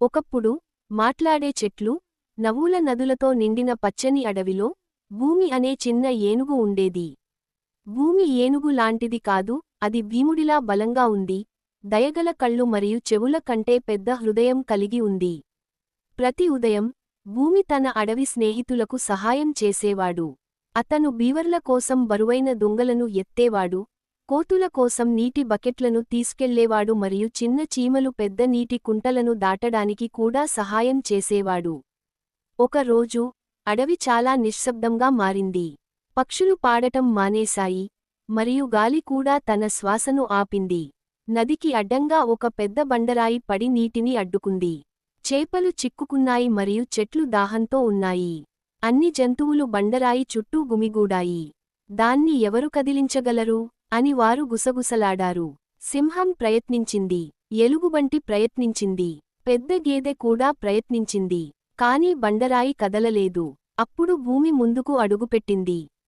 ఒకప్పుడు మాట్లాడే చెట్లు నవ్వుల నదులతో నిండిన పచ్చని అడవిలో భూమి అనే చిన్న ఏనుగు ఉండేది. భూమి ఏనుగు లాంటిది కాదు అది భీముడిలా బలంగా ఉంది దయగల కళ్ళు మరియు చెవుల కంటే పెద్ద హృదయం కలిగి ఉంది. ప్రతి ఉదయం భూమి తన అడవి స్నేహితులకు సహాయం చేసేవాడు. అతను బీవర్ల కోసం బరువైన దుంగలను ఎత్తేవాడు కోతుల కోసం నీటి బకెట్లను తీసుకెళ్ళేవాడు మరియు చిన్న చీమలు పెద్ద నీటి కుంటలను దాటడానికి కూడా సహాయం చేసేవాడు. ఒకరోజు అడవి చాలా నిశ్శబ్దంగా మారింది. పక్షులు పాడటం మానేశాయి మరియు గాలి కూడా తన శ్వాసను ఆపింది. నదికి అడ్డంగా ఒక పెద్ద బండరాయి పడి నీటిని అడ్డుకుంది. చేపలు చిక్కుకున్నాయి మరియు చెట్లు దాహంతో ఉన్నాయి. అన్ని జంతువులు బండరాయి చుట్టూ గుమిగూడాయి. దాన్ని ఎవరు కదిలించగలరు? అని వారు గుసగుసలాడారు. సింహం ప్రయత్నించింది. ఎలుగుబంటి ప్రయత్నించింది. పెద్ద గేదె కూడా ప్రయత్నించింది. కాని బండరాయి కదలలేదు. అప్పుడు భూమి ముందుకు అడుగుపెట్టింది.